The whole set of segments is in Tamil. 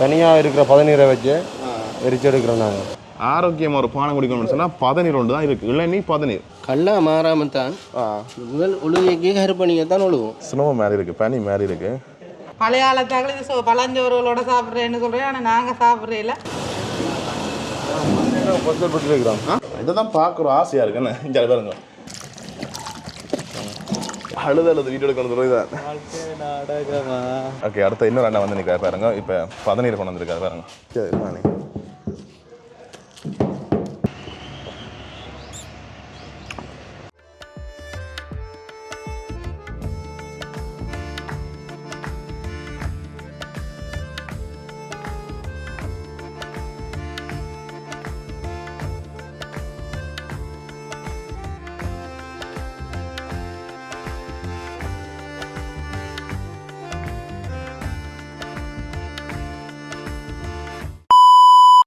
தனியாக இருக்கிற பதநீரை வச்சு எரிச்சு எடுக்கிறோம் நாங்கள் ஆரோக்கியமா ஒரு பானம் குடிக்கணும்னு சொன்னா பதநீர் ஒன்று தான் இருக்கு. இளநீர் பதநீர். கல்லா மாறாமல் தான் முதல் ஒழுங்கைக்கு கருப்பணியை தான் ஒழுகும். சினம மாதிரி இருக்கு பனி மாதிரி இருக்கு. பழைய காலத்தாக்கள் இது சொ- பழஞ்சோறுகளோட சாப்பிட்றேன்னு சொல்கிறேன் ஆனால் நாங்கள் சாப்பிட்றேல இதை தான் பார்க்குறோம் ஆசையா இருக்குன்னு. இங்கே பாருங்க. அழுது அழுது வீடியோ எடுக்கணும் சொல்லுதான் ஓகே அடுத்த இன்னொரு அண்ணா வந்து நிற்கிறார் பாருங்க. இப்போ பதநீர் கொண்டு வந்திருக்காரு பாருங்க. சரி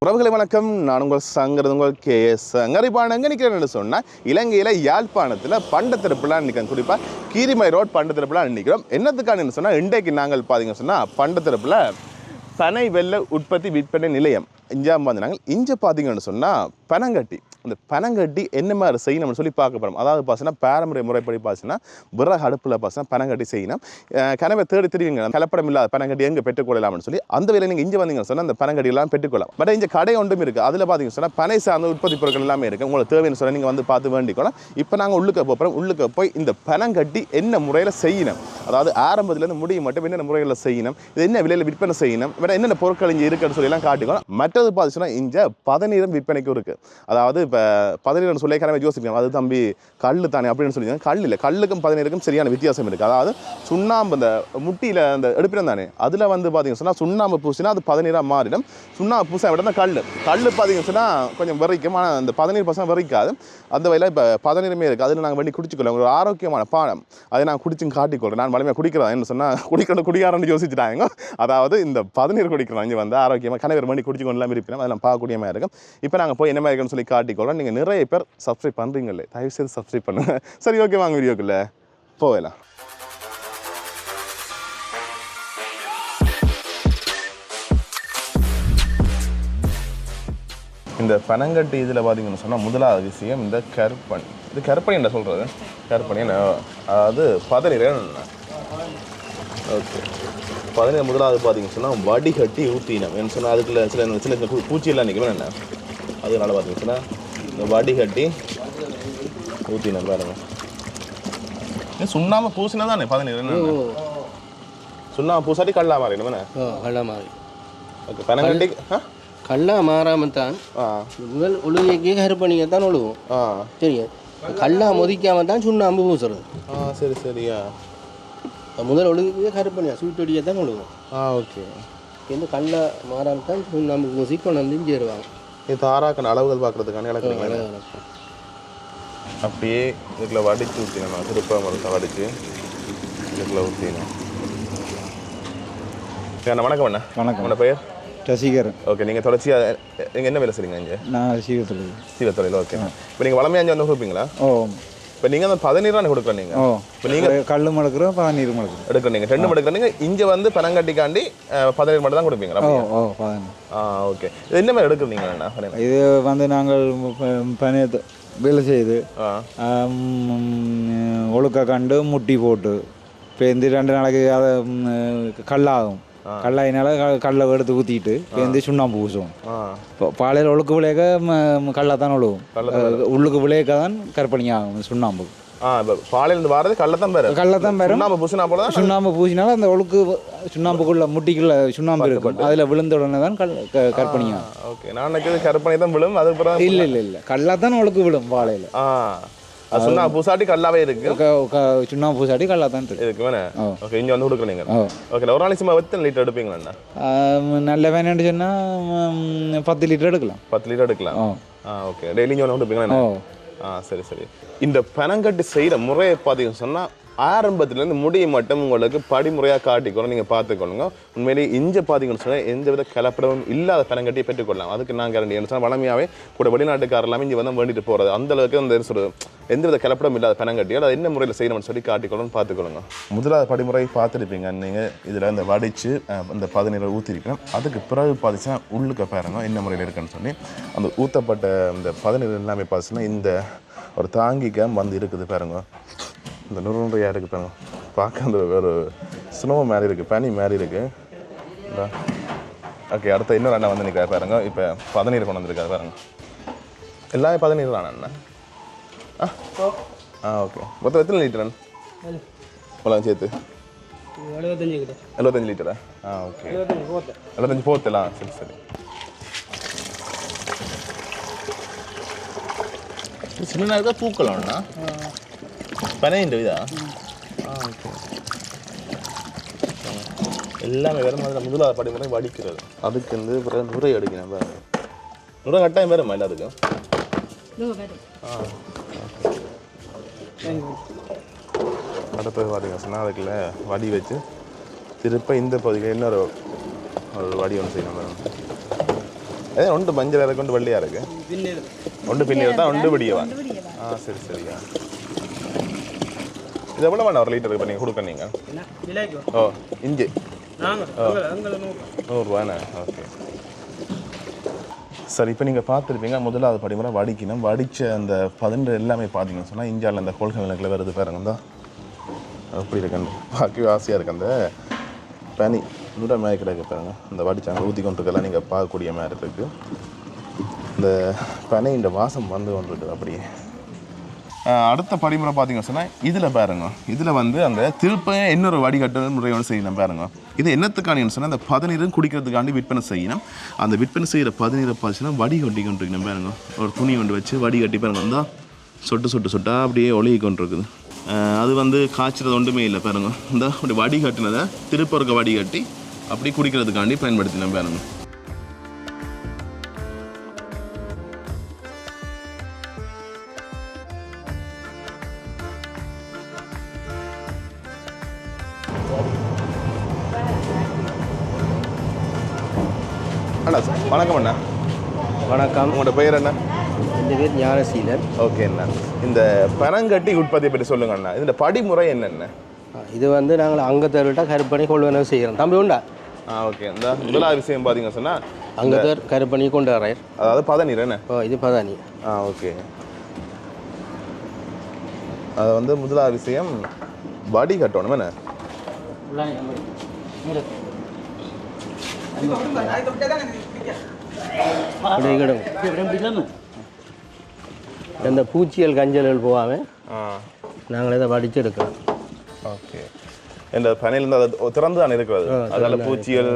உறவுகளை வணக்கம். நான் உங்கள் சங்கர் உங்கள் கே எஸ் சங்கரிப்பான. எங்கே நிற்கிறேன்னு சொன்னால் இலங்கையில் யாழ்ப்பாணத்தில் பண்டத்திருப்புலாம் நிற்கிறேன் குறிப்பாக கீரிமை ரோட் பண்டத்திருப்புலாம் நிற்கிறோம் என்னத்துக்கான சொன்னால் இன்றைக்கு நாங்கள் பார்த்தீங்க சொன்னால் பண்டத்திருப்பில் பனை வெள்ள உற்பத்தி விற்பனை நிலையம். இஞ்சாம் வந்து நாங்கள் பார்த்தீங்கன்னு சொன்னால் பனங்கட்டி. அந்த பனங்கட்டி என்ன மாதிரி செய்யணும்னு சொல்லி பார்க்க போகிறோம் அதாவது பார்த்தீங்கன்னா பாரம்பரிய முறைப்படி பார்த்தீங்கன்னா விறகு அடுப்பில் பார்த்தீங்கன்னா பனங்கட்டி செய்யணும். கனவை தேடி தெரியுங்க கலப்படம் இல்லாத பனங்கட்டி எங்கே பெற்றுக்கொள்ளலாம்னு சொல்லி அந்த வேலை நீங்கள் இங்கே வந்தீங்கன்னு சொன்னால் அந்த பனங்கட்டி எல்லாம் பெற்றுக்கொள்ளலாம் பட் இங்கே கடை ஒன்றும் இருக்குது அதில் பார்த்தீங்கன்னு சொன்னால் பனை சார்ந்த உற்பத்தி பொருட்கள் எல்லாமே இருக்குது உங்களுக்கு தேவைன்னு சொன்னால் நீங்கள் வந்து பார்த்து வேண்டிக்கணும் இப்போ நாங்கள் உள்ளுக்க போகிறோம் உள்ளுக்க போய் இந்த பனங்கட்டி என்ன முறையில் செய்யணும்? அதாவது ஆரம்பத்துலேருந்து முடியும் மட்டும் என்னென்ன முறையில் செய்யணும்? இது என்ன விலையில் விற்பனை செய்யணும்? வேறு என்னென்ன பொருட்கள் இங்கே இருக்குன்னு சொல்லி எல்லாம் காட்டிக்கணும் மற்றது பார்த்துச்சுன்னா இங்கே பதநீரம் விற்பனைக்கும் இருக்குது அதாவது இப்போ பதநீரம் சொல்லி கிளம்பி யோசிக்கலாம் அது தம்பி கல் தானே அப்படின்னு சொல்லி கல் இல்லை கல்லுக்கும் பதநீருக்கும் சரியான வித்தியாசம் இருக்குது அதாவது சுண்ணாம்பு அந்த முட்டியில் அந்த எடுப்பினம் தானே. அதில் வந்து பார்த்தீங்கன்னு சொன்னால் சுண்ணாம்பு பூசினா அது பதநீராக மாறிடும். சுண்ணாம்பு பூசா விட தான் கல் கல் பார்த்தீங்க சொன்னால் கொஞ்சம் விரைக்கும் ஆனால் அந்த பதநீர் பசங்க விரைக்காது அந்த வகையில் இப்போ பதநீரமே இருக்குது அதில் நாங்கள் வண்டி குடிச்சிக்கொள்ளோம் ஒரு ஆரோக்கியமான பானம். அதை நான் குடிச்சும் காட்டிக்கொள்கிறேன் நான் வலிமையாக குடிக்கிறேன். என்ன சொன்னால் குடிக்கணும் குடிக்காரன்னு யோசிச்சுட்டாங்க. அதாவது இந்த பதநீர் குடிக்கிறோம் இங்கே வந்து ஆரோக்கியமாக கணவர் மணி குடிச்சு கொண்டு எல்லாம் இருப்பினோம் அதெல்லாம் பார்க்கக்கூடிய மாதிரி இருக்கும். இப்போ நாங்கள் போய் என்ன மாதிரி இருக்குன்னு சொல்லி காட்டிக்கொள்கிறோம் நீங்கள் நிறைய பேர் சப்ஸ்கிரைப் பண்ணுறீங்களே தயவு செய்து சப்ஸ்கிரைப் பண்ணுங்கள் சரி ஓகே வாங்க வீடியோக்குள்ளே. போகலாம். இந்த பனங்கட்டு இதில் பார்த்தீங்கன்னு சொன்னால் முதலாவது விஷயம் இந்த கருப்பணி. இது கருப்பணி என்ன சொல்கிறது கருப்பணி என்ன? அதாவது பதநீர் ஓகே பதநீர் முதலாவது பார்த்தீங்கன்னு சொன்னால் வடிகட்டி ஊற்றினோம் என்ன சொன்னால் அதுக்குள்ள சில சின்ன சின்ன பூச்சியெல்லாம் நிற்கும். என்ன? அதனால பார்த்தீங்கன்னு இந்த வடிகட்டி ஊற்றினோம் பாருங்க. இது சுண்ணாம்பு பூசினா தானே பதநீர் என்ன சுண்ணாம்பு பூசாட்டி கல்லா மாறிடும் என்ன? கல்லா மாறி. ஓகே பனங்கட்டி கல்லா மாறாமல் தான் முதல் ஒழுங்கைக்கு கருப்பணியை தான் ஒழுகும். ஆ. சரியா? கல்லா மொதிக்காம தான் சுண்ணாம்பு பூசுறது. ஆ சரி சரியா முதல் ஒழுங்குக்கு கருப்பணியா சூட்டடியை தான் ஒழுகும் ஆ ஓகே இந்த தான் சுண்ணாம்பு பூசி கொண்டு வந்து சேருவாங்க இது தாராக்கன் அளவுகள் பார்க்கறதுக்கான இலக்கணங்களா அப்படியே இதுக்குள்ள வடிச்சு ஊற்றினோம் திருப்ப மரத்தை வடிச்சு இதுக்குள்ள ஊற்றினோம் அண்ணா வணக்கம் அண்ணா. வணக்கம். உங்களோட பெயர்? ரசிகர் ஓகே நீங்கள் தொடர்ச்சியாக நீங்கள் என்ன வேலை செய்றீங்க இங்கே? நான் ரசிகத்தில் சீவத்துறையில் ஓகே இப்போ நீங்கள் வளமையாக வந்து கொடுப்பீங்களா ஓ இப்போ நீங்கள் அந்த பதினீரான கொடுக்குற நீங்கள் ஓ இப்போ நீங்கள் கல் மடக்கிறோம் பதினீர் மடக்கிறோம். எடுக்கிற நீங்கள் ரெண்டு எடுக்கிறீங்க இங்கே வந்து பனங்கட்டிக்காண்டி அஹ், பதினேழு மட்டும் தான் கொடுப்பீங்களா ஓ? ஓ பதினீர் ஆ ஓகே. இது என்ன மாதிரி எடுக்கிறீங்க? இது வந்து நாங்கள் பனையத்தை வேலை செய்து ஒழுக்க கண்டு முட்டி போட்டு பேந்து ரெண்டு நாளைக்கு அதை கல்லாகும். கல்லாயினால கல்லை எடுத்து ஊற்றிட்டு பேந்து சுண்ணாம்பு பூசுவோம். இப்போ பாலையில் ஒழுக்கு விளையக்க கல்லாக தான் ஒழுகும் உள்ளுக்கு விளையக்க தான் கற்பனை ஆகும் சுண்ணாம்பு. பாலையிலேருந்து வரது கல்ல தான் பேர் கல்லை தான் பெறும். சுண்ணாம்பு பூசினா போல சுண்ணாம்பு பூசினாலும் அந்த ஒழுக்கு சுண்ணாம்புக்குள்ள முட்டிக்குள்ள சுண்ணாம்பு இருக்கும். அதில் விழுந்த உடனே தான் கல் க- கற்பனையா ஓகே. நான் கருப்பணி தான் விழும் அது அப்புறம் இல்லை இல்லை இல்லை. கல்லாக தான் ஒழுக்கு விழும் வாழையில் சொன்னா பூசாட்டி கல்லாவே இருக்கு. சுண்ணாம்பு பூசாடி கல்லாக தான் இருக்கு. வேணே. ஓகே இங்க வந்து கொடுக்குறீங்க ஓகே ஒரு நாளைக்கு சும்மா எத்தனை லிட்டர் எடுப்பீங்களா நல்ல வேணும்னு சொன்னால் பத்து லிட்டர் எடுக்கலாம். பத்து லிட்டர் எடுக்கலாம். ஆ ஓகே. டெய்லி இங்கே வந்து கொடுப்பீங்களா ஆ சரி சரி. இந்த பனங்கட்டி செய்கிற முறையை பார்த்தீங்கன்னு சொன்னால் ஆரம்பத்துலேருந்து முடிய மட்டும் உங்களுக்கு படிமுறையாக காட்டிக்கணும். நீங்கள் பார்த்துக்கொள்ளுங்க உண்மையிலேயே இஞ்ச பார்த்தீங்கன்னு சொன்னால் எந்த வித கலப்படமும் இல்லாத பணங்கட்டி பெற்றுக்கொள்ளலாம். அதுக்கு நான் கேரண்டி என்ன சொன்னால் வளமையாகவே கூட வெளிநாட்டுக்காரர் எல்லாமே இங்கே வந்து வேண்டிட்டு போகிறது அந்த அளவுக்கு அந்த சொல்ற எந்த வித கலப்படம் இல்லாத பணங்கட்டியால் அதை என்ன முறையில் செய்யணும்னு சொல்லி காட்டிக்கொள்ளணும் பார்த்துக்கொள்ளுங்க. முதலாவது படிமுறை பார்த்துருப்பீங்க. நீங்கள் இதில் இந்த வடித்து இந்த பதினீரை ஊற்றிருக்கணும் அதுக்கு பிறகு பார்த்துச்சுன்னா உள்ளுக்க பாருங்க என்ன முறையில் இருக்குன்னு சொல்லி. அந்த ஊற்றப்பட்ட இந்த பதநீர் எல்லாமே பார்த்துச்சுன்னா இந்த ஒரு தாங்கிக்க வந்து இருக்குது பாருங்க. இந்த நுறுநுறையாக இருக்குது பாருங்க. பார்க்க அந்த ஒரு ஸ்னோ மாதிரி இருக்குது பனி மாதிரி இருக்குது ஓகே அடுத்த இன்னொரு அண்ணன் வந்து நிற்கிறார் பாருங்க. இப்போ பதநீர் கொண்டு வந்திருக்காரு பாருங்க. எல்லாமே பதநீர் தானே அண்ணன் ஆ. ஆ ஓகே. மொத்தம் எத்தனை லிட்டர் உலகம் சேர்த்து. எழுபத்தஞ்சு லிட்டரா? ஆ ஓகே. எழுபத்தஞ்சு போத்தலாம் சரி சரி. சின்ன இருக்கா பூக்கலாம்ண்ணா ஆ ஓகே எல்லாமே வேறு மாதிரி முதலாவது படிமுறை வடிக்கிறது அதுக்கு வந்து பிறகு நுரை அடிக்கணும் பாருங்க நுரை கட்டாயம் வேறுமா எல்லாத்துக்கும் ஆ அடுத்தது பார்த்தீங்க சொன்னால் அதுக்குள்ள வடி வச்சு திருப்ப இந்த பகுதியில் இன்னொரு ஒரு வடி ஒன்று செய்யணும் பாருங்க. ஏ ஒன்று மஞ்சள் இறக்கு ஒன்று வெள்ளையாக இருக்கு பின்னேறு ஒன்று பின்னி தான் ஒன்று விடியவா ஆ சரி சரியா இது எவ்வளோ வேணும் ஒரு லிட்டருக்கு பண்ணி கொடுக்க நீங்கள் ஓ இஞ்சி. நாங்கள் நூறுரூவாண்ணே ஓகே. சரி இப்போ நீங்கள் பார்த்துருப்பீங்க முதலாவது படிமுறை வடிக்கணும். வடித்த அந்த பதினெண்டு எல்லாமே பார்த்தீங்கன்னு சொன்னால் இந்தியாவில் அந்த கொள்கை விளக்கில் வருது பாருங்க தான் அப்படி இருக்கு பார்க்கவே ஆசையாக இருக்கு அந்த பனி. நூறு மாதிரி கிடக்கு பாருங்க. இந்த வடிச்சாங்க ஊற்றி கொண்டிருக்கெல்லாம் நீங்கள் பார்க்கக்கூடிய மாதிரி இருக்கு. இந்த பனி இந்த வாசம் வந்து கொண்டிருக்குது அப்படியே. அடுத்த படிமுறை பார்த்தீங்க சொன்னால் இதில் பாருங்க. இதில் வந்து அந்த திருப்ப இன்னொரு வடிகட்டு முறையோடு செய்யணும் பாருங்க. இது என்னத்துக்கானு சொன்னால் அந்த பதநீரும் குடிக்கிறதுக்காண்டி விற்பனை செய்யணும். அந்த விற்பனை செய்கிற பதநீரை பார்த்தீங்கன்னா வடி கட்டி கொண்டிருக்கணும் பாருங்க. ஒரு துணி கொண்டு வச்சு வடி கட்டி பாருங்க. வந்தால் சொட்டு சொட்டு சொட்டா அப்படியே ஒழுகி கொண்டிருக்குது. அது வந்து காய்ச்சறது ஒன்றுமே இல்லை பாருங்க. இந்த அப்படி வடி கட்டினதை திருப்ப இருக்க வடி கட்டி அப்படி குடிக்கிறதுக்காண்டி பயன்படுத்தினேன் பாருங்க. வணக்கம் அண்ணா. வணக்கம். உங்களோட பெயர் என்ன? என் பேர் ஞானசீலன். ஓகே அண்ணா. இந்த பனங்கட்டி உற்பத்தியை பற்றி சொல்லுங்க அண்ணா. இந்த படிமுறை என்னென்ன? இது வந்து நாங்கள் அங்கத்தர்கிட்ட கருப்பணி கொள்வனவு செய்கிறோம். தம்பி உண்டா? ஆ ஓகே இந்த முதலாவது விஷயம் பார்த்தீங்கன்னு சொன்னால் அங்கத்தர் கருப்பணி கொண்டு வர்றார். அதாவது பதநீர் என்ன? ஓ இது பதானி ஆ ஓகே அது வந்து முதலாவது விஷயம் வடி கட்டணும் என்ன இந்த பூச்சிகள் கஞ்சல்கள் போகாமல் ஆ. நாங்கள் இதை வடிச்சு எடுக்கிறோம். ஓகே. இந்த பனையிலேருந்து அது திறந்து தானே இருக்கிறது அதனால பூச்சிகள்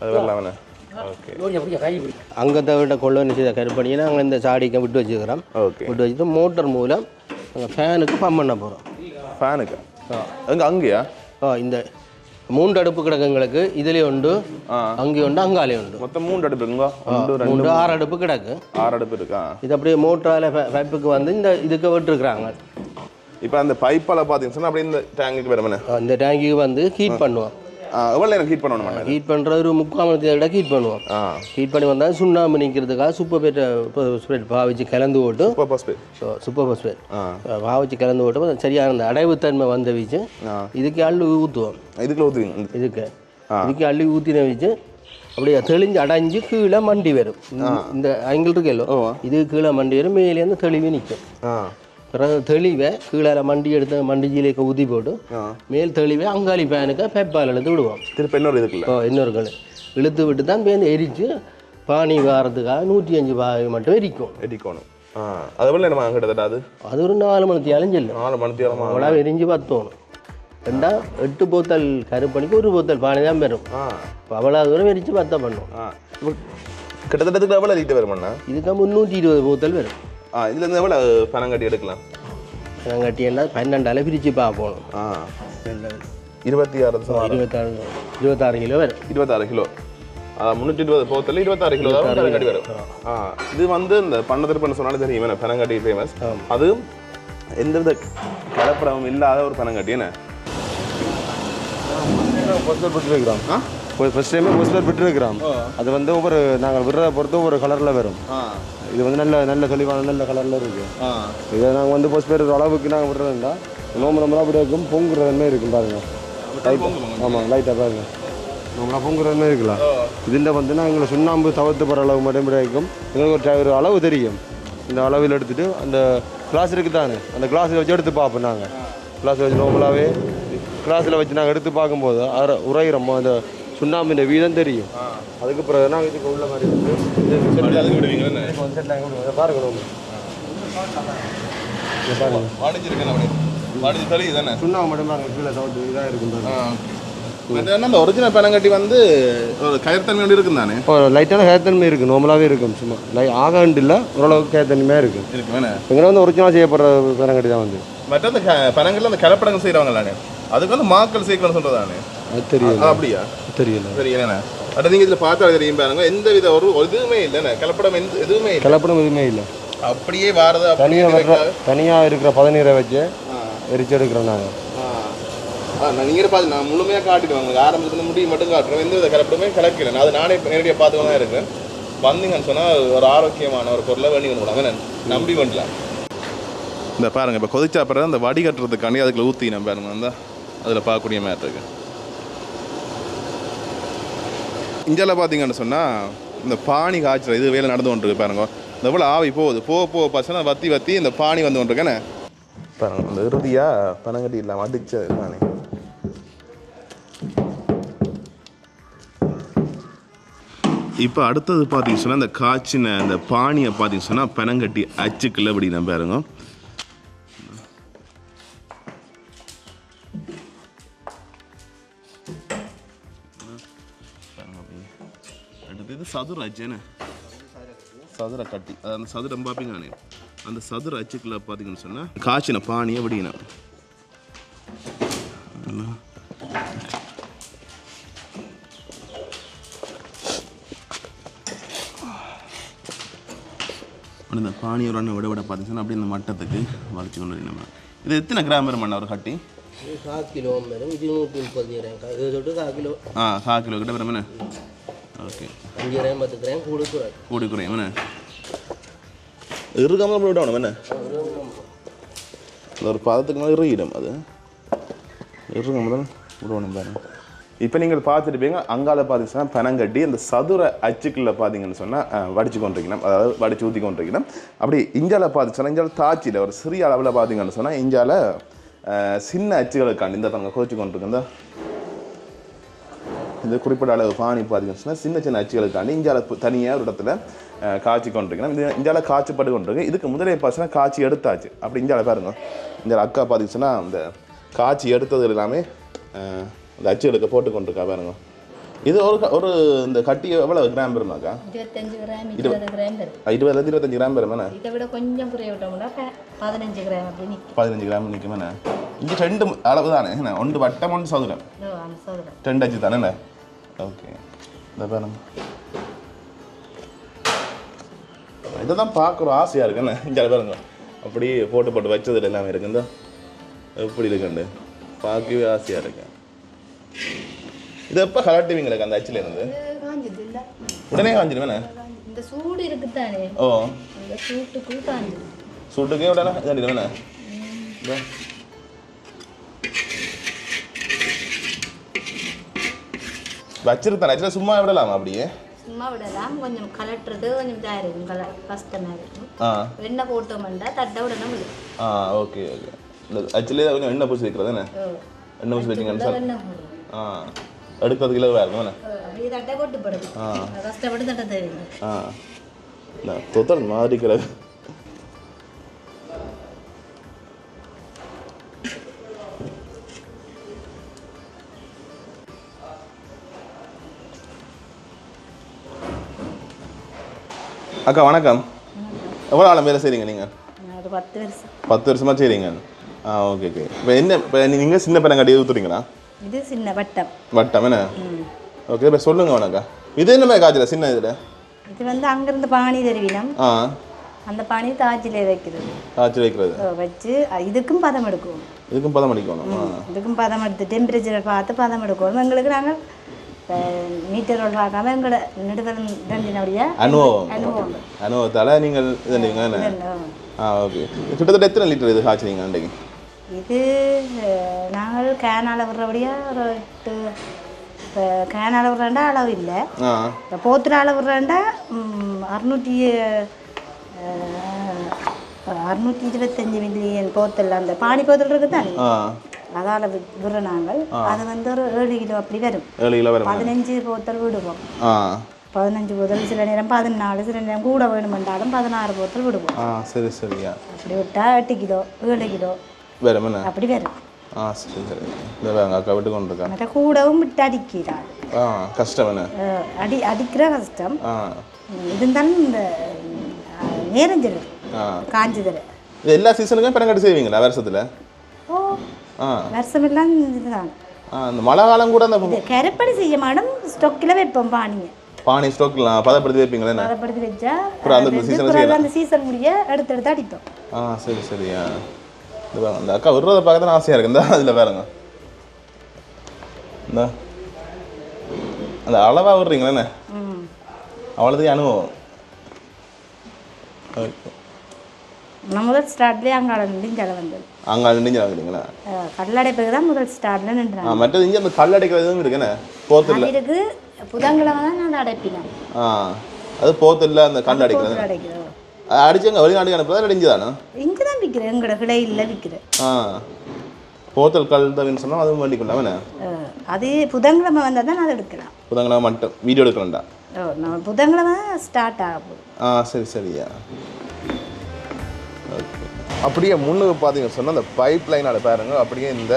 அது வரலாம் ஓகே. அங்கத்தவர்கிட்ட கொள்வனவு செய்த கருப்பணியை நாங்கள் இந்த சாடிக்கு விட்டு வச்சுக்கிறோம். ஓகே. விட்டு வச்சுட்டு மோட்டர் மூலம் நாங்கள் ஃபேனுக்கு பம்ப் பண்ண போகிறோம் ஃபேனுக்கு எங்க அங்கேயா? ஓ இந்த மூன்று அடுப்பு கிடக்குங்களுக்கு இதுலேயே உண்டு அங்கே உண்டு அங்காலே உண்டு. மொத்தம் மூன்று அடுப்பு மூன்று ஆறு அடுப்பு கிடக்கு. ஆறு அடுப்பு இருக்கா? இது அப்படியே மோட்டரால் பைப்புக்கு வந்து இந்த இதுக்கு விட்டுருக்குறாங்க. இப்போ அந்த பைப்பால் பார்த்தீங்கன்னு அப்படியே இந்த டேங்குக்கு வரமே இந்த டேங்கிக்கு வந்து ஹீட் பண்ணுவோம். எவ்வளோ நேரம் ஹீட் பண்ணணும்? ஹீட் பண்ணுற ஒரு முக்கால் மணி நேரம் ஹீட் பண்ணுவோம். ஹீட் பண்ணி வந்தால் சுண்ணாம்பு நிற்கிறதுக்காக சூப்பர் பேட்டை ஸ்ப்ரெட் பாவிச்சு கலந்து போட்டு super phosphate so super phosphate ஆ. பாவிச்சு கலந்து போட்டு சரியான அந்த அடைவுத்தன்மை வந்த வச்சு. இதுக்கு அள்ளி ஊற்றுவோம் இதுக்குள்ள ஊற்றுவீங்க இதுக்கு. இதுக்கு அள்ளி ஊற்றின வச்சு. அப்படியே தெளிஞ்சு அடைஞ்சு கீழே மண்டி வரும். இந்த- ஆங்கிள் இருக்கല്ലോ இது கீழே மண்டி வரும் மேலேருந்து தெளிவே நிற்கும் ஆ. பிறகு தெளிவை கீழே மண்டி எடுத்து மண்டிஜிலேக்க ஊற்றி போட்டு ஆ. மேல் தெளிவை அங்காளி ஃபேனுக்கு பெப்பால் எடுத்து விடுவோம். திருப்பி இன்னொரு இதுக்குள்ள. இப்போ இன்னொரு கல். இழுத்து விட்டு தான் பேருந்து எரித்து பானி வாரத்துக்காக நூற்றி அஞ்சு பாய் மட்டும் எரிக்கும். எடிக்கணும் ஆ. அது எவ்வளோ நேரமா கிட்டத்தட்ட அது? ஒரு நாலு மணிக்கு அலைஞ்சில்ல. நாலு மணி அவ்வளோ எரிஞ்சு பத்தோணும். ரெண்டா எட்டு போத்தல் கருப்பணிக்கு ஒரு போத்தல் பானி தான் பெறும். இப்போ அவ்வளோ தூரம் எரித்து பத்த பண்ணும். ஆ. இப்போ ஆ இதுலேருந்து எவ்வளோ பணம் கட்டி எடுக்கலாம்? நாங்கள் கட்டியன்னா பன்னெண்டால பிரித்து பார்ப்போம். ஆ. இருபத்தி ஆறு இருபத்தாறு இருபத்தாறு கிலோ வரும். இருபத்தாறு கிலோ. முந்நூற்றி இருபது போத்தில் இருபத்தாறு கிலோ தான் பனங்கட்டி வரும். ஆ இது வந்து இந்த பண்ண திருப்பன்னு சொன்னாலும் தெரியும் என்ன பனங்கட்டி ஃபேமஸ் அது எந்தவித கலப்படம் இல்லாத ஒரு பனங்கட்டி என்ன? போஸ்டர் விட்டுருக்கிறோம் ஆ? ஃபர்ஸ்ட் டைமே போஸ்டர் விட்டுருக்கிறோம் அது வந்து ஒவ்வொரு நாங்கள் விடுறத பொறுத்து ஒவ்வொரு கலரில் வரும். இது வந்து நல்ல நல்ல தெளிவான நல்ல கலரில் இருக்குது இதை நாங்கள் வந்து போஸ்ட் பேர் அளவுக்கு நாங்கள் விடுறதுண்டா. நோம்பு நம்பளாக அப்படி இருக்கும். பொங்குறதுமே இருக்கும் பாருங்க. ஆமாம் லைட்டாக பாருங்க. நம்மளா பொங்குறதுமே இருக்கலாம் இதில் வந்து நாங்கள் சுண்ணாம்பு தவிர்த்து போகிற அளவு மட்டும் இப்படி இருக்கும். எங்களுக்கு ஒரு அளவு தெரியும். இந்த அளவில் எடுத்துட்டு அந்த கிளாஸ் இருக்குது தானே அந்த கிளாஸில் வச்சு எடுத்து பார்ப்போம் நாங்கள் கிளாஸில் வச்சு நார்மலாகவே கிளாஸில் வச்சு நாங்கள் எடுத்து பார்க்கும்போது அரை உரைகிறோம் அந்த சுண்ணாம்பின் வீதம் தெரியும். அதுக்கு பிறகு நாங்கள் இதுக்கு உள்ள மாதிரி வந்து இது பாருங்க தானே சுண்ணாம்பு மட்டும் பாருங்க கீழே தவிர்த்து இதாக இருக்கும் அந்த ஒரிஜினல் பனங்கட்டி வந்து ஒரு கயர்த்தன்மையோடு இருக்கும் தானே? இப்போ லைட்டான ஹேர்த்தன்மை இருக்குது நார்மலாகவே இருக்கும் சும்மா. லை ஆகாண்டு இல்லை ஓரளவுக்கு ஹேர்த்தன்மையாக இருக்குது இருக்கு வேணே இங்கே வந்து ஒரிஜினல் செய்யப்படுற பனங்கட்டி தான் வந்து. மற்ற அந்த பனங்கள்ல அந்த கலப்படங்கள் செய்கிறாங்களானே அதுக்கு வந்து மாக்கள் சேர்க்கணும்னு சொல்றதானே? அது தெரியல. அப்படியா? தெரியல. தெரியலண்ணே. அட நீங்க இதுல பார்த்தா தெரியும் பாருங்க. எந்த வித ஒரு இதுவுமே இல்லைண்ணே கலப்படம் எந்த எதுவுமே இல்லை. கலப்படம் எதுவுமே இல்லை. அப்படியே வாரது தனியாக வர்ற. தனியாக இருக்கிற பதநீரை வச்சு ஆ, எரிச்சு எடுக்கிறோம் நாங்கள் ஆ. ஆ, நான் நீங்க பார்த்து நான் முழுமையா காட்டிடுவேன் உங்களுக்கு ஆரம்பத்துல முடிவு மட்டும் காட்டுறேன். எந்த வித கலப்படமே கலக்கல. நான் அது நானே நேரடியாக பார்த்து தான் இருக்கேன் வந்தீங்கன்னு சொன்னா ஒரு ஆரோக்கியமான ஒரு பொருளை வேண்டி கொண்டு போனாங்க. நம்பி பண்ணலாம் இந்த பாருங்க இப்போ கொதிச்சா அப்புறம் அந்த வடிகட்டுறதுக்காண்டி அதுக்குள்ள ஊற்றி நம்ம பாருங்க. அந்த அதில் பார்க்கக்கூடிய மாதிரி இருக்கு. இந்தியாவில் பார்த்தீங்கன்னு சொன்னால் இந்த பானி காய்ச்சல் இது வேலை நடந்து கொண்டிருக்கு பாருங்க. இந்த எவ்வளோ ஆவி போகுது. போக போக பசங்க வத்தி வத்தி இந்த பானி வந்து கொண்டிருக்கேனே பாருங்க இந்த இறுதியாக பனங்கட்டி இல்லாமல் அடிச்சது தானே இப்போ அடுத்தது பார்த்தீங்கன்னு சொன்னால் இந்த காய்ச்சின இந்த பானியை பார்த்தீங்கன்னு சொன்னால் பனங்கட்டி அச்சுக்குள்ள இப்படி நம்ம பாருங்க. சதுர அச்சுன்னு சதுர கட்டி. அது அந்த சதுரம் பார்ப்பீங்க அந்த சதுர அச்சுக்குள்ள பார்த்தீங்கன்னு சொன்னால் காய்ச்சின பானியை அப்படி இந்த பானி ஒரு அண்ணன் விட விட பார்த்தீங்கன்னா அப்படியே இந்த மட்டத்துக்கு வளைச்சு கொண்டு நம்ம. இது எத்தனை கிராம் வரும் அண்ணா ஒரு கட்டி? கால் கிலோ வரும். இது நூற்றி முப்பது கிராம் கால் கிலோ. ஆ கிலோ கிட்ட வரும் ஓகே. அஞ்சு கிராம் பத்து கிராம் கொடுக்குறாரு கூடி குறையும் என்ன? இருக்காமல் அப்படி விடணும் என்ன ஒரு பதத்துக்கு மேலே இறுகிடும் அது. இருங்க முதல் விடணும் பாருங்க. இப்போ நீங்கள் பார்த்துருப்பீங்க அங்கால பார்த்தீங்கன்னா பனங்கட்டி அந்த சதுர அச்சுக்குள்ள பார்த்தீங்கன்னு சொன்னால் வடிச்சு கொண்டிருக்கணும். அதாவது வடிச்சு ஊற்றி கொண்டிருக்கணும். அப்படி இஞ்சால பார்த்து சொன்னால் இஞ்சால தாச்சியில் ஒரு சிறிய அளவில் பார்த்தீங்கன்னு சொன்னால் இஞ்சால சின்ன அச்சுகளுக்காண்டி இந்த பாருங்க கோச்சு கொண்டிருக்கு இந்த இந்த குறிப்பிட்ட அளவு பானி பார்த்தீங்கன்னு சின்ன சின்ன அச்சுகளுக்காண்டி இந்தியாவில் தனியாக ஒரு இடத்துல காய்ச்சி கொண்டிருக்கணும் இது இந்தியாவில் காய்ச்சப்பட்டு கொண்டிருக்கு. இதுக்கு முதலே பார்த்தீங்கன்னா காய்ச்சி எடுத்தாச்சு. அப்படி இந்தியாவில் பாருங்க. இந்த அக்கா பார்த்தீங்கன்னா அந்த காய்ச்சி எடுத்தது எல்லாமே அந்த அச்சுகளுக்கு போட்டு கொண்டிருக்கா பாருங்க. இது ஒரு ஒரு இந்த கட்டி எவ்வளோ கிராம் வருமாக்கா இருபத்தஞ்சு கிராம் இருபது கிராம் இருபதுலேருந்து இருபத்தஞ்சு கிராம் வருமாண்ணே இதை விட கொஞ்சம் குறைய விட்டோம்னா பதினஞ்சு கிராம் அப்படி நிற்கும் பதினஞ்சு கிராம் நிற்குமாண்ணே இங்கே ரெண்டு அளவு தானே. ஒன்று வட்டம் ஒன்று சதுரம். ரெண்டு அச்சு தானே ஓகே. இந்த பாருங்க. இதை தான் பார்க்குறோம் ஆசையாக இருக்குண்ணே இங்கே பாருங்க. அப்படியே போட்டு போட்டு வச்சது எல்லாமே இருக்கு. இந்த. எப்படி இருக்குண்டு பார்க்கவே ஆசையாக இருக்கு. இது எப்போ கலட்டுவீங்களுக்கு அந்த அச்சில் இருந்து? உடனே காஞ்சிடுவேண்ணே இந்த சூடு இருக்குதானே ஓ. சூட்டுக்கு சுட்டுக்கே உடனே இதாண்டிடுவேண்ணே இதோ. வச்சிருக்கேன் அச்சில் சும்மா விடலாமா அப்படியே? சும்மா விடலாம். கொஞ்சம் கலட்டுறது கொஞ்சம் இதாக இருக்கும். கல கஷ்டமாக இருக்கும். ஆ. வெண்ணெய் போட்டோம்னா தட்டை விடணும் முடியும் ஆ ஓகே ஓகே. ஆக்சுவலி கொஞ்சம் எண்ணெய் பூசி வைக்கிறது தானே எண்ணெய் பூசி சார் போடுறோம் ஆ. எடுக்கிறதுக்கு இலவாக இருக்கும் தானே? அப்படியே தட்டை கொட்டுப்படுது கஷ்டப்பட்டு தட்டை தேவைங்க ஆ. நான் தொத்தல் மாதிரி கிடக்கு அக்கா வணக்கம். எவ்வளோ ஆளும் வேலை செய்கிறீங்க நீங்கள் பத்து வருஷம். பத்து வருஷமாக செய்கிறீங்க ஆ ஓகே ஓகே இப்போ என்ன இப்போ நீங்கள் சின்ன பையன் ஊற்றுறீங்களா இது சின்ன வட்டம். வட்டம் என்ன? ஓகே இப்போ சொல்லுங்க உனக்கா இது என்ன மாதிரி காய்ச்சல? சின்ன இதில்? இது வந்து அங்கிருந்து பானி தருவினம். ஆ. அந்த பானி தாச்சிலே வைக்கிறது. காய்ச்சல் வைக்கிறது. வச்சு இதுக்கும் பதம் எடுக்கும். இதுக்கும் பதம் அடிக்கணும். ஆ. இதுக்கும் பதம் எடுத்து டெம்பரேச்சரை பார்த்து பதம் எடுக்கணும் எங்களுக்கு நாங்கள் மீட்டரோட பார்க்காம எங்களோட நெடுவரம் தண்டினபடியா அனுபவம். அனுபவம். அனுபவத்தால் நீங்கள் இது நீங்கள் ஆ ஓகே. கிட்டத்தட்ட எத்தனை லிட்டர் இது காய்ச்சினீங்க அன்றைக்கு? இது நாங்கள் கேனால் விடுறபடியா ஒரு எட்டு இப்போ கேனால் விடுறேன்டா அளவு இல்லை. இப்போ போத்துல அளவு விடுறேன்டா அறுநூற்றி அறுநூற்றி இருபத்தஞ்சி மில்லியன் போத்தல் அந்த பானி போத்தல் இருக்குது தானே அதால் விடுற நாங்கள் அது வந்து ஒரு ஏழு கிலோ அப்படி வரும். ஏழு கிலோ வரும். பதினஞ்சு போத்தல் விடுவோம். பதினஞ்சு போத்தல் சில நேரம் பதினாலு சில நேரம் கூட வேணுமென்றாலும் பதினாறு போத்தல் விடுவோம். சரி சரியா. அப்படி விட்டால் எட்டு கிலோ ஏழு கிலோ. என்ன? அப்படி வரும். ஆ சரி சரி. அக்கா விட்டு கொண்டு இருக்கா கூடவும் விட்டு அடிக்கிறாள் ஆ கஷ்டம் என்ன அடி அடிக்கிற கஷ்டம் இருந்தாலும் இந்த காஞ்சதில் இது எல்லா சீசனுக்கும் பெருங்காட்டு செய்வீங்களா வருஷத்தில் வருஷமெல்லாம் இதுதான். இந்த மழை காலம் கூட அந்த இது கருப்படி செய்ய மாட்டோம் ஸ்டொக்கில் வைப்போம் பானியை. பானி ஸ்டோக்லாம் பதப்படுத்தி வைப்பீங்களே பதப்படுத்தி வச்சா அப்புறம் அந்த பிறகு அந்த சீசன் முடிய எடுத்து எடுத்து அடிப்போம். ஆ சரி சரியா இந்த பாருங்க இந்த அக்கா விடுறத பார்க்க தான் ஆசையாக இருக்கு. இந்த அதில் பாருங்க. இந்த. அந்த அளவாக விடுறீங்களே அவ்வளோதையும் அனுபவம். முதல் ஸ்டார்ட்லேயே அங்காள நின்று இங்கே வந்தது. அங்கே நின்று ஆகுறீங்களா அஹ், கடலடைப்புக்கு தான் முதல் ஸ்டார்ட்ல ஆ நின்றாங்க மற்றது இங்கே அந்த கல் அடைக்கிறதும் இருக்குண்ணே போத்தில். இருக்கு புதன்கிழமை தான் நான் அடைப்பினேன். ஆ அது போத்தில் அந்த கல் அடைக்கிறது. அடைக்கிறோம் அடிச்சவங்க வெளிநாட்டுக்கு அனுப்புறதா அடிஞ்சுதானே இங்கே தான் விற்கிறேன் எங்களோட கிளையில் விற்கிறேன் ஆ போத்தல் கல் தான் சொன்னால் அதுவும் வேண்டிக்கொள்ள அவனே அஹ், அது புதன்கிழமை வந்தால் தான் அதை எடுக்கலாம். புதங்கிழமை மட்டும். வீடியோ எடுக்கலண்டா ஓ நம்ம புதன்கிழமை தான் ஸ்டார்ட் ஆக போகுது. ஆ சரி சரியா. அப்படியே முன்னுக்கு பார்த்தீங்கன்னு சொன்னால் அந்த பைப் லைனால் பாருங்க. அப்படியே இந்த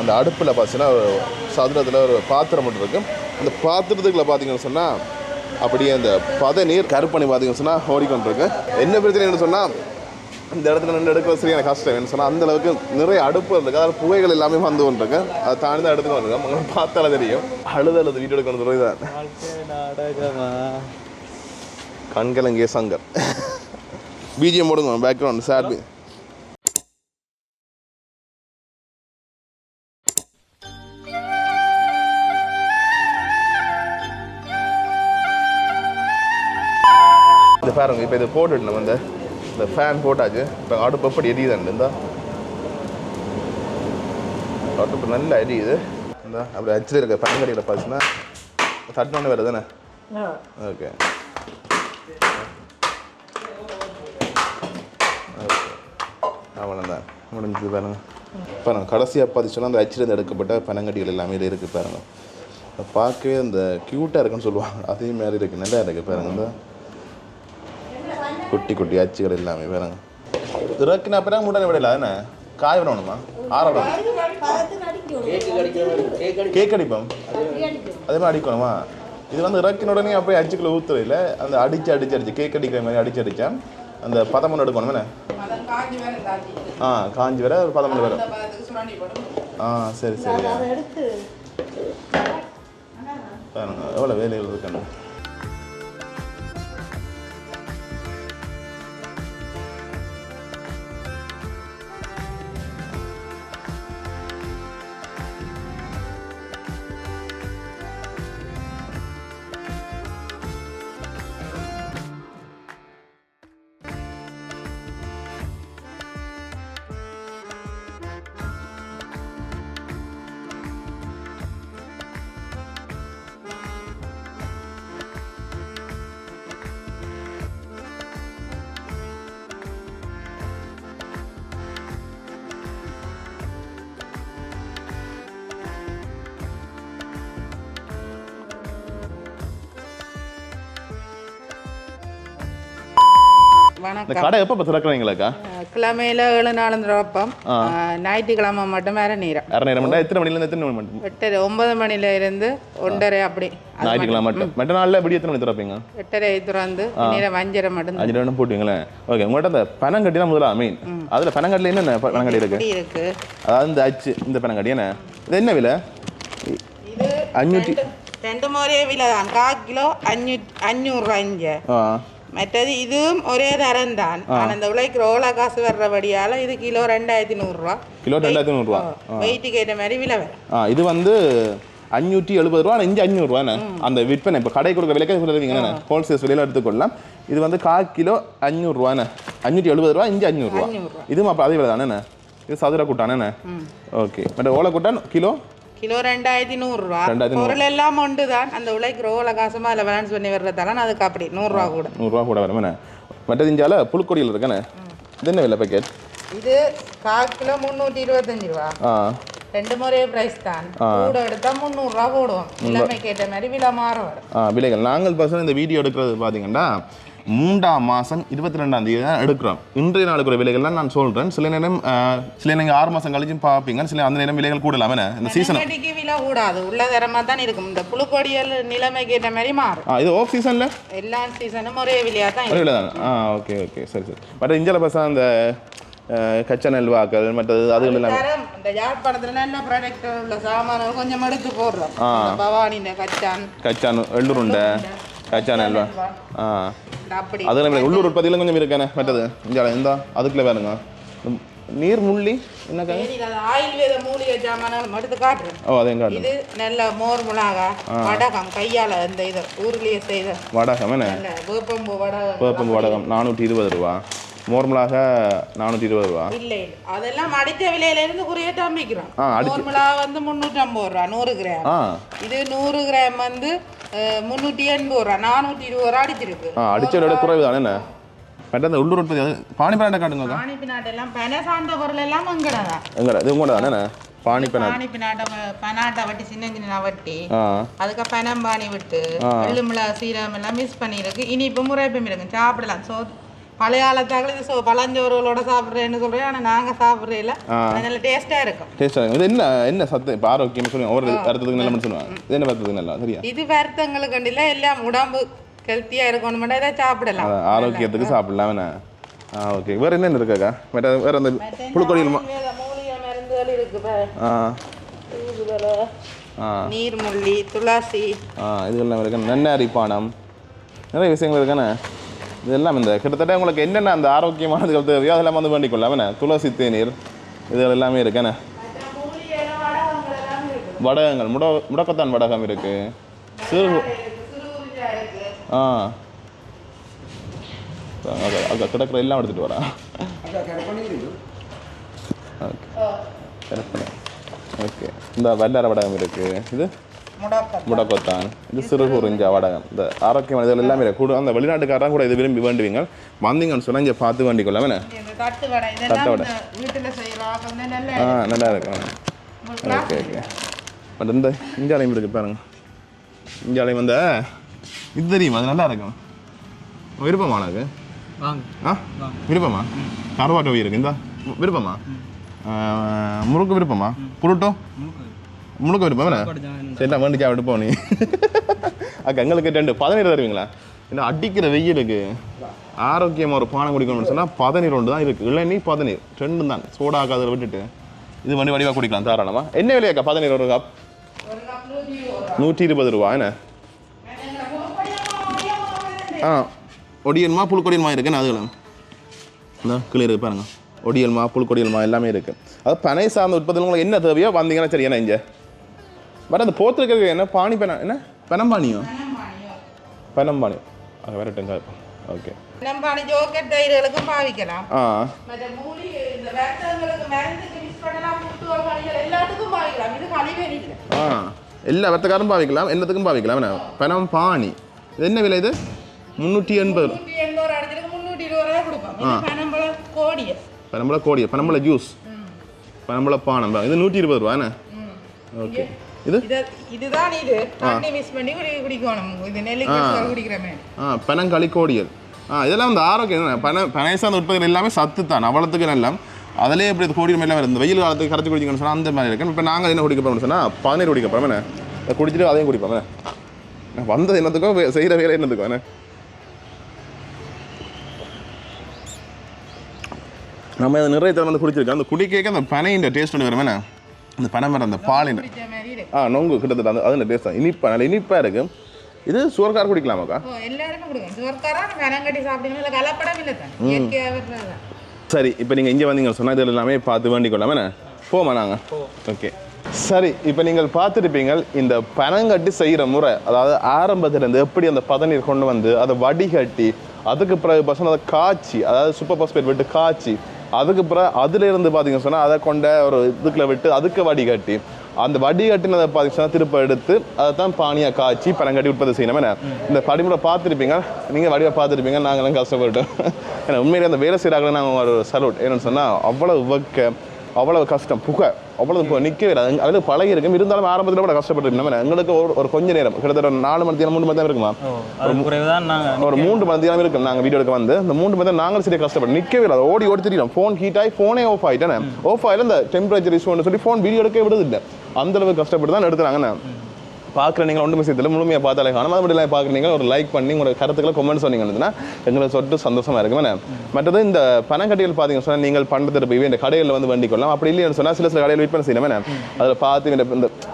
அந்த அடுப்பில் பார்த்தீங்கன்னா ஒரு சதுரத்தில் ஒரு பாத்திரம் மட்டும் இருக்கு. அந்த பாத்திரத்துக்குள்ள பார்த்தீங்கன்னு சொன்னால் அப்படியே அந்த பத நீர் கருப்பணி பார்த்தீங்கன்னு சொன்னால் ஓடிக்கொண்டிருக்கு. என்ன பிரச்சனைன்னு சொன்னால் இந்த இடத்துல நின்று எடுக்கிறது சரியான கஷ்டம் என்ன சொன்னால் அந்த அளவுக்கு நிறைய அடுப்பு இருக்கு. அதாவது புகைகள் எல்லாமே வந்து கொண்டிருக்கு. அதை தாண்டி தான் எடுத்துட்டு வந்துருக்கோம். உங்களுக்கு பார்த்தாலே தெரியும். அழுது அழுது வீடியோ எடுக்கணும் தான் கண்கலங்கிய சங்கர். பிஜிஎம் போடுங்க பேக்ரவுண்ட் சார் இந்த பாருங்க இப்போ இதை போட்டுட்டு நம்ம இந்த இந்த ஃபேன் போட்டாச்சு. இப்போ அடுப்பு எப்படி எரியுதுண்டு இந்த. அடுப்பு நல்லா எரியுது. இந்த அப்படி அச்சில் இருக்க பனங்கடியில் பார்த்துன்னா தட்டினோடனே வருது தானே? ஓகே அவ்வளோதான் முடிஞ்சது பாருங்க. பாருங்க கடைசியாக பார்த்துச்சுன்னா அந்த அச்சிலிருந்து எடுக்கப்பட்ட பனங்கடிகள் எல்லாமே இதில் இருக்குது பாருங்க. அதை பார்க்கவே அந்த க்யூட்டாக இருக்குன்னு சொல்லுவாங்க. அதே மாதிரி இருக்குது நல்லா இருக்குது பாருங்க இந்த. குட்டி குட்டி அச்சுகள் எல்லாமே பாருங்க இறக்குனா பிறகு முட்டை விடல தானே காய விடணுமா ஆற விடணும் கேக் அடிப்போம்? அதே மாதிரி அடிக்கணுமா? இது வந்து இறக்கின உடனே அப்படியே அச்சுக்குள்ள ஊற்றுறது இல்லை அந்த அடிச்சு அடிச்சு அடிச்சு கேக் அடிக்கிற மாதிரி அடிச்சு அடிச்சா அந்த பதமன் எடுக்கணும் என்ன காஞ்சி வேற ஆ காஞ்சி வர ஒரு பதமன் வரும் பதத்துக்கு சுரண்டி போடும் ஆ சரி சரி. அதை எடுத்து. பாருங்க எவ்வளோ வேலைகள் இருக்கணும் இந்த கடை எப்போ திறக்கிறீங்களாக்கா? கிழமையில ஏழு நாள் திறப்போம். ஞாயிற்றுக்கிழமை மட்டும் வேற நேரம். அரை நேரம் மட்டும். எத்தனை மணிலேருந்து எத்தனை மணி மட்டும்? எட்டரை ஒன்பது மணில இருந்து ஒன்றரை அப்படி. ஞாயிற்றுக்கிழமை மட்டும். மற்ற நாளில் எப்படி எத்தனை மணி திறப்பீங்க? எட்டரை திறந்து நேரம் அஞ்சரை மட்டும் அஞ்சு நேரம் போட்டுவீங்களேன் ஓகே உங்கள்கிட்ட அந்த பனங்கட்டி தான் முதல்ல மெயின் அதில் பனங்கட்டில் என்னென்ன பனங்கட்டி இருக்கு? இருக்கு. அதாவது இந்த அச்சு இந்த பனங்கட்டி என்ன? இது என்ன விலை? அஞ்சூற்றி ரெண்டு முறையே விலை தான். கால் கிலோ அஞ்சூ அஞ்சூறுரூவா இங்கே மற்றது இதுவும் ஒரே தரம் தான் ஆனால் இந்த உழைக்கிற ஓலை காசு வர்றபடியால இது கிலோ ரெண்டாயிரத்தி நூறுரூவா கிலோ ரெண்டாயிரத்தி நூறுரூவா வெயிட்டுக்கு ஏற்ற மாதிரி விலை வரும் ஆ இது வந்து அஞ்சூற்றி எழுபது ரூபா இஞ்சி அஞ்சூறுரூவாண்ணே அந்த விற்பனை இப்போ கடை கொடுக்க விலைக்கு சொல்லுவீங்கண்ணே ஹோல்சேல்ஸ் விலையில் எடுத்துக்கொள்ளலாம் இது வந்து கால் கிலோ அஞ்சூறுரூவாண்ணே அஞ்சூற்றி எழுபது ரூபா இஞ்சி அஞ்சூறுரூவா இதுவும் அப்போ அதே விலை தானேண்ணே இது சதுர கூட்டானே ஓகே மற்ற ஓலை கூட்டான் கிலோ கிலோ ரெண்டாயிரத்தி நூறுரூவா. பொருள் எல்லாம் ஒன்று தான் அந்த உழைக்கிற ஓலை காசுமா அதில் பேலன்ஸ் பண்ணி வர்றதால அதுக்கு அப்படி. நூறுரூவா கூட. நூறுரூவா கூட வருமாண்ணே மற்றது இஞ்சால புழுக்கொடியில் இருக்கானே இது என்ன விலை பேக்கெட் இது கால் கிலோ முந்நூற்றி இருபத்தஞ்சு ரூபா. ஆ. ரெண்டு முறை பிரைஸ் தான். கூட எடுத்தா முந்நூறுரூவா போடுவோம். நிலைமைக்கு ஏற்ற மாதிரி விலை மாற வரும் ஆ விலைகள். நாங்கள் பசங்க இந்த வீடியோ எடுக்கிறது பார்த்தீங்கன்னா மூன்றாம் மாதம் இருபத்தி ரெண்டாம் தேதி தான் எடுக்கிறோம். இன்றைய நாளுக்குள்ள விலைகள்லாம் நான் சொல்கிறேன் சில நேரம் சில நீங்கள் ஆறு மாதம் கழிச்சும் பார்ப்பீங்க. சில அந்த நேரம் விலைகள் கூடலாமே. இந்த சீசன் விலை கூடாது. உள்ள தரமா தான் இருக்கும். இந்த புழுக்கொடியல் நிலைமைக்கு ஏற்ற மாதிரி மாறும். இது ஆஃப் சீசனில் எல்லா சீசனும் ஒரே விலையா தான் ஒரு விலை தானே ஆ ஓகே ஓகே சரி சரி. மற்ற இந்தியாவில் பசங்க அந்த கச்சா நெல் வாக்கள் மற்றது அதுகள் எல்லாம். இந்த யாழ்ப்பாணத்துல நல்ல ப்ராடக்ட் உள்ள சாமான்கள் கொஞ்சம் எடுத்து போடுறோம். பவானி கச்சான். கச்சான் எள்ளுருண்டை கச்சா நெல் வா ஆ. அதெல்லாம் விலை. உள்ளூர் உற்பத்தியிலும் கொஞ்சம் இருக்கானே மற்றது? இந்தியாவில் இந்த அதுக்குள்ள வேறுங்க நீர் முள்ளி என்னக்கா சரி, அது ஆயுர்வேத மூலிகை சாமான்கள் எடுத்து காட்டுறேன். ஓ அதையும் காட்டு இது நல்ல மோர் மிளகா வடகம் கையால இந்த இது ஊர்லயே செய்த. வடகம் என்ன? வேப்பம்பூ வடகம். வேப்பம்பு வடகம் நானூற்றி இருபது ரூபா. மோர்மலாக நானூற்றி இருபது ரூபா. இல்ல அதெல்லாம் அடிச்ச விலையில இருந்து குறைய தம்பிக்கிறோம் ஆ, அடிச்ச- மோர் மிளகா வந்து முந்நூற்றி ஐம்பது ரூபா நூறு கிராம். இது நூறு கிராம் வந்து முந்நூற்றி எண்பது ரூபா நானூற்றி இருபது ரூபா அடிச்சிருக்கு. ஆ அடிச்சதோட குறைவு தானே என்ன? மற்ற அந்த உள்ளூர் உற்பத்தி பானி பிராண்டை காட்டுங்க பானிப்பு நாட்டெல்லாம் பனை சார்ந்த பொருள் எல்லாம் அங்கடதான் எங்கடா இது உங்களோட தானே பானி பனாட்டை வட்டி சின்ன சின்ன வட்டி. அதுக்கு பனம்பானி விட்டு எள்ளுமிளா சீரகம் எல்லாம் மிஸ் பண்ணியிருக்கு. இனிப்பு முறைப்பும் இருக்கு. சாப்பிடலாம். சோ பழைய காலத்தாக்கள் இது பழஞ்சோறுகளோட சாப்பிட்றேன்னு சொல்றேன். ஆனா நாங்க சாப்பிட்றேல நல்ல டேஸ்டா இருக்கும். டேஸ்டாக இது என்ன என்ன சத்து? இப்போ ஆரோக்கியம் சொல்லுங்க ஒவ்வொரு அர்த்தத்துக்கு நல்ல சொல்லுவாங்க. இது என்ன அர்த்தத்துக்கு நல்லா? சரியா? இது வருத்தங்களுக்கு இல்ல எல்லாம் உடம்பு ஹெல்த்தியா இருக்கணும் இதை சாப்பிடலாம். ஆரோக்கியத்துக்கு சாப்பிடலாம். என்ன? ஆ ஓகே வேறு என்னென்ன இருக்காக்கா மற்ற வேறு அந்த புழுக்கொடியில் மூலிகை மருந்துகள் இருக்கு. ஆ. நீர்முள்ளி துளசி. ஆ இதெல்லாம் இருக்கு. நன்னாரி பானம். நிறைய விஷயங்கள் இருக்கானே இதெல்லாம் இந்த கிட்டத்தட்ட உங்களுக்கு என்னென்ன அந்த ஆரோக்கியமானதுகள் தேவையோ அதெல்லாம் வந்து வேண்டிக் கொள்ளலாம் என்ன? துளசி தேநீர் இது எல்லாமே இருக்கானே வடகங்கள். முட முடக்கத்தான் வடகம் இருக்கு. சிறு ஆ. அங்க- அங்க கிடக்குற எல்லாம் எடுத்துட்டு வரேன். ஓகே. ஓகே. இந்த வல்லார வடகம் இருக்கு. இது? முடக்கொத்தான் இது சிறு குறிஞ்சா வடகம் இந்த ஆரோக்கியமான இதுகள் எல்லாமே இருக்கு. கூட அந்த வெளிநாட்டுக்காரன் கூட இது விரும்பி வேண்டுவீங்க வந்தீங்கன்னு சொன்னா இங்கே பார்த்து வேண்டிக் கொள்ளாம தட்டு வடை ஆ நல்லா இருக்கு ஓகே ஓகே பட் இந்த இஞ்சாலையும் இருக்கு பாருங்க இஞ்சாலையும் வந்த இது தெரியுமா அது நல்லா இருக்கும் விருப்பமா உனக்கு ஆ விருப்பமா கருவாட்டு இருக்கு இந்த விருப்பமா முறுக்கு விருப்பமா புருட்டோ முழுக்க விருப்பம் என்ன? சரி நான் வேண்டிச்சா விட்டு போனி அக்கா எங்களுக்கு ரெண்டு பதநீர் தருவீங்களா? இந்த அடிக்கிற வெயிலுக்கு ஆரோக்கியமாக ஒரு பானம் குடிக்கணும்னு சொன்னால் பதநீர் ஒன்று தான் இருக்குது இளநீ பதநீர் ரெண்டும் தான். சோடா அதில் விட்டுட்டு. இது வண்டி வடிவாக குடிக்கலாம் தாராளமா. என்ன விலையாக்கா பதநீர் ஒரு கப் நூற்றி இருபது ரூபா என்ன? ஆ ஒடியன்மா புழுக்கொடியன்மா இருக்குன்னு அதுகளும் இந்த இருக்கு பாருங்க. ஒடியல்மா புழுக்கொடியல்மா எல்லாமே இருக்கு. அது பனை சார்ந்த உற்பத்தியில் உங்களுக்கு என்ன தேவையோ வந்தீங்கன்னா சரி என்ன இங்கே? பட் அந்த போத்தில் இருக்கிறது என்ன? பானி பென என்ன? பெனம்பானியோ பெனம்பானி அங்கே வேற டெங்கா இருக்கும். ஓகே ஜோக்கெட் பாவிக்கலாம். ஆ. மற்ற மூலிகை இந்த வேட்டங்களுக்கு மருந்துக்கு மிஸ் பண்ணலாம் முட்டுவல் கழிகள் எல்லாத்துக்கும் பாவிக்கலாம். இது கழிவே இல்லை. ஆ. எல்லா வெத்தக்காரும் பாவிக்கலாம் எல்லாத்துக்கும் பாவிக்கலாம். என்ன? பெனம் பானி இது என்ன விலை இது? முந்நூற்றி எண்பது முன்னூற்றி எண்பது அடிச்சிருக்கு முந்நூற்றி இருபது ரூபா கொடுப்போம். கோடிய. பனம்பழ கோடி பனம்பழ ஜூஸ் பனம்பழ பானம். இது நூற்றி இருபது ரூபா என்ன? ஓகே இது? இது இதுதான் இது. தண்ணி மிஸ் பண்ணி குடி குடிக்கணும். இது நெல்லிக்காய் குடிக்கிறமே. ஆ பனங்களி கோடியல் ஆ இதெல்லாம் வந்து ஆரோக்கியம் பன பனை சார்ந்த உற்பத்திகள் எல்லாமே சத்து தான். அவ்வளோத்துக்கு நல்லா அதிலே இப்படி கோடி மேலே வருது. வெயில் காலத்துக்கு கரைச்சி குடிக்கணும்னு சொன்னால் அந்த மாதிரி இருக்கு இப்போ நாங்கள் என்ன குடிக்க போகிறோம்னு சொன்னால் பதநீர் குடிக்க போகிறோம் என்ன? குடிச்சிட்டு அதையும் குடிப்போம். வந்தது என்னத்துக்கோ வே- செய்கிற வேலை என்னத்துக்கோ. என்ன? நம்ம அதை நிறைய தரம் வந்து குடிச்சிருக்கோம். அந்த குடிக்க அந்த பனையின் டேஸ்ட் ஒன்று வரும். அந்த பனை மரம் அந்த பாலின். ஆ நொங்கு கிட்டத்தட்ட அந்த அதில் டேஸ்ட் தான். இனிப்பாக நல்ல இனிப்பாக இருக்குது இது சுவர்கார் குடிக்கலாமாக்கா ஓ எல்லாருக்கும் கொடுங்க. சுவர்க்காரம் கனம் கட்டி சாப்பிடுங்க இல்லை கலப்படம் இல்லை தான்? இயற்கையாக வர்றதுதான் சரி இப்போ நீங்கள் இங்கே வந்தீங்கன்னு சொன்னால் இது எல்லாமே பார்த்து வேண்டிக் கொள்ளாமே போமா நாங்கள் ஓகே சரி இப்போ நீங்கள் பார்த்துருப்பீங்க இந்த பனங்கட்டி செய்கிற முறை அதாவது ஆரம்பத்திலேருந்து எப்படி அந்த பதநீர் கொண்டு வந்து அதை வடிகட்டி அதுக்கு பிறகு பசங்க அதை காய்ச்சி அதாவது சூப்பர் பாஸ்பேட் விட்டு காய்ச்சி அதுக்கு பிறகு அதுல இருந்து பார்த்தீங்கன்னு சொன்னால் அதை கொண்ட ஒரு இதுக்குள்ள விட்டு அதுக்கு வடிகட்டி அந்த வடிகட்டினதை பார்த்தீங்கன்னா திருப்ப எடுத்து அதை தான் பானியாக காய்ச்சி பழங்கட்டி உற்பத்தி செய்யணும் என்ன? இந்த படிமுறை பார்த்துருப்பீங்க. நீங்கள் வடிவை பார்த்துருப்பீங்க. நாங்களாம் கஷ்டப்பட்டோம் ஏன்னா உண்மையிலே அந்த வேலை செய்கிறாங்களே நாங்கள் ஒரு சலூட் என்னன்னு சொன்னால் அவ்வளவு வெக்க அவ்வளவு கஷ்டம். புகை. அவ்வளவு நிற்கவே இல்லை. அது- அதில் பழகி இருக்கும். இருந்தாலும் ஆரம்பத்தில் கூட கஷ்டப்பட்டு நம்ம எங்களுக்கு ஒரு ஒரு கொஞ்ச நேரம். கிட்டத்தட்ட ஒரு நாலு மணி நேரம் மூணு மணி நேரம் இருக்குமா? ஒரு மூன்று மணி நேரம் இருக்கும். நாங்கள் வீடியோ எடுக்க வந்து. இந்த மூன்று மணி நேரம் நாங்களும் சரியாக கஷ்டப்பட்டு நிற்கவே இல்லை. ஓடி ஓடி தெரியும் ஃபோன் ஹீட் ஆகி ஃபோனே ஆஃப் ஆகிட்டேன் ஆஃப் ஆகல இந்த டெம்பரேச்சர் இஷ்யூன்னு சொல்லி ஃபோன் வீடியோ எடுக்க விடுது இல்லை. அந்த அளவுக்கு கஷ்டப்பட்டு தான் எடுத்துறாங்கண்ணே பார்க்குற நீங்கள் ஒன்றுமே செய்யல முழுமையாக பார்த்தாலே காணும். அது மட்டும் பார்க்குறீங்க ஒரு லைக் பண்ணி உங்களோட கருத்துக்களை கமெண்ட் சொன்னீங்கன்னா எங்களுக்கு சொட்டு சந்தோஷமா இருக்கும். மற்றது இந்த பணக்கட்டிகள் பார்த்தீங்கன்னு சொன்னால் நீங்கள் பண்டத்தில் போய் இந்த கடைகளில் வந்து வேண்டிக் கொள்ளலாம் அப்படி இல்லைன்னு சொன்னால் சில சில கடையில் வெயிட் பண்ண செய்யணும் என்ன? அதில் பார்த்து இந்த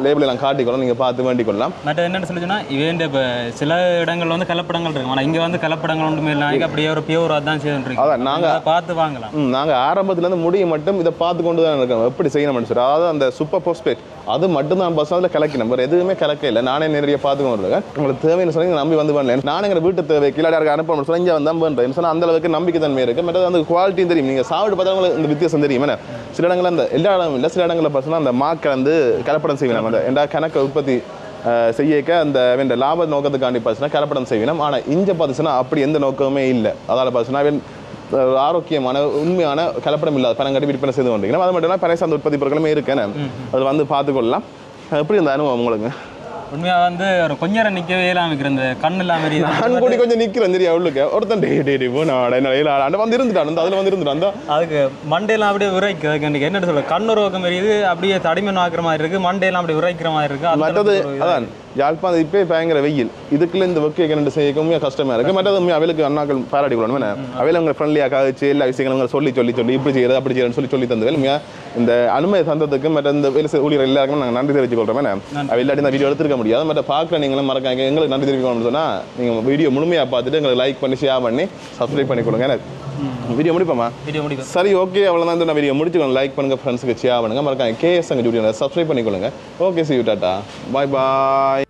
லேபிள் எல்லாம் காட்டிக்கொள்ளலாம். நீங்கள் பார்த்து வேண்டிக் கொள்ளலாம் மற்ற என்னென்னு சொல்லி சொன்னால் இவன் இப்போ சில இடங்கள்ல வந்து கலப்படங்கள் இருக்கும். ஆனால் இங்கே வந்து கலப்படங்கள் ஒன்றுமே இல்லை. இங்கே அப்படியே ஒரு பியூராக தான் செய்துட்டு அதான் நாங்க- அதை பார்த்து வாங்கலாம். நாங்கள் ஆரம்பத்துலேருந்து முடிய மட்டும் இதை பார்த்து கொண்டு தான் இருக்கோம். எப்படி செய்யணும்னு சொல்லி. அதாவது அந்த சூப்பர் போஸ்ட்பேட் அது மட்டும் தான் பஸ் அதில் கலக்கணும். வேறு எதுவுமே கலக்க இல்லை நானே பார்த்துக்கொண்டு இருக்கேன் உங்களுக்கு தேவைன்னு சொல்லி நம்பி வந்து பண்ணல நானும் எங்கள் வீட்டு தேவை கீழே யாருக்கு அனுப்பணும் சொல்லி இங்கே வந்தால் பண்ணுறேன் சொன்னால் அந்த அளவுக்கு நம்பிக்கை தன்மை இருக்குது மற்றது அந்த குவாலிட்டியும் தெரியும். நீங்கள் சாப்பிட்டு பார்த்தா உங்களுக்கு இந்த வித்தியாசம் தெரியும். என்ன? சில இடங்களில் அந்த எல்லா இடமும் இல்லை. சில இடங்களில் பார்த்தீங்கன்னா அந்த மாக்கை வந்து கலப்படம் செய்யணும் அந்த எந்த கணக்கை உற்பத்தி செய்யக்க அந்த வேண்ட லாப நோக்கத்துக்காண்டி பார்த்தீங்கன்னா கலப்படம் செய்யணும் ஆனால் இங்கே பார்த்துச்சுன்னா அப்படி எந்த நோக்கமுமே இல்லை. அதால் ஒரு ஆரோக்கியமான உண்மையான கலப்படம் இல்லாத பணங்கட்டி விற்பனை செய்து கொண்டிருக்கணும் அது மட்டும் இல்லாமல் பனை சார்ந்த உற்பத்தி பொருட்களுமே இருக்கேன் அது வந்து பார்த்துக்கொள்ளலாம். எப்படி இந்த அனுபவம் உங்களுக்கு? உண்மையாக வந்து ஒரு கொஞ்ச நேரம் நிற்கவே இல்லாமல் இந்த கண் இல்லாமல் நான் கூடி கொஞ்சம் நிற்கிறேன் தெரியும் அவளுக்கு ஒருத்தன் டே டே டே போ நான் என்ன வந்து இருந்துட்டான் அந்த அதில் வந்து இருந்துட்டான் அந்த. அதுக்கு மண்டையெல்லாம் அப்படியே விரைக்கு அதுக்கு என்ன சொல்ல கண்ணுறவக்கம் இது அப்படியே தடிமன் ஆக்குற மாதிரி இருக்கு மண்டையெல்லாம் அப்படியே விரைக்கிற மாதிரி இருக்கு அந்த மற்றது ஒரு அதான். யாழ்ப்பாணம் இப்போ பயங்கர வெயில். இதுக்குள்ள இந்த ஒர்க் ரெண்டு செய்ய உண்மையாக கஷ்டமா இருக்கு. மற்றது அவளுக்கு அண்ணாக்கள் பாராட்டி கொள்ளணும் அவையில உங்களை ஃப்ரெண்ட்லியாக காய்ச்சி எல்லா விஷயங்களும் சொல்லி சொல்லி சொல்லி இப்படி செய்யறது அப்படி செய்யறதுன்னு சொல்லி சொல்லி தந்தது. உண்மையாக இந்த அனுமதி தந்ததுக்கு மற்ற இந்த வேலை ஊழியர் எல்லாருக்கும் நாங்கள் நன்றி தெரிவித்துக் கொள்றோம். அவ இல்லாட்டி இந்த வீடியோ எடுத்துருக்க முடியாது. மற்ற பார்க்குற நீங்களும் மறக்காங்க எங்களுக்கு நன்றி தெரிவிக்கணும்னு சொன்னால் நீங்கள் வீடியோ முழுமையாக பார்த்துட்டு எங்களுக்கு லைக் பண்ணி ஷேர் பண்ணி சப்ஸ்கிரைப் பண்ணி கொடுங்க. வீடியோ முடிப்போமா? வீடியோ முடிக்கும் சரி ஓகே அவ்வளோதான் இந்த வீடியோ முடிச்சுக்கோங்க. லைக் பண்ணுங்க ஃப்ரெண்ட்ஸுக்கு ஷேர் பண்ணுங்க. மறக்காம கேஎஸ் எங்கள் டியூட்டி சப்ஸ்கிரைப் பண்ணிக்கொள்ளுங்க. Okay see you tata bye bye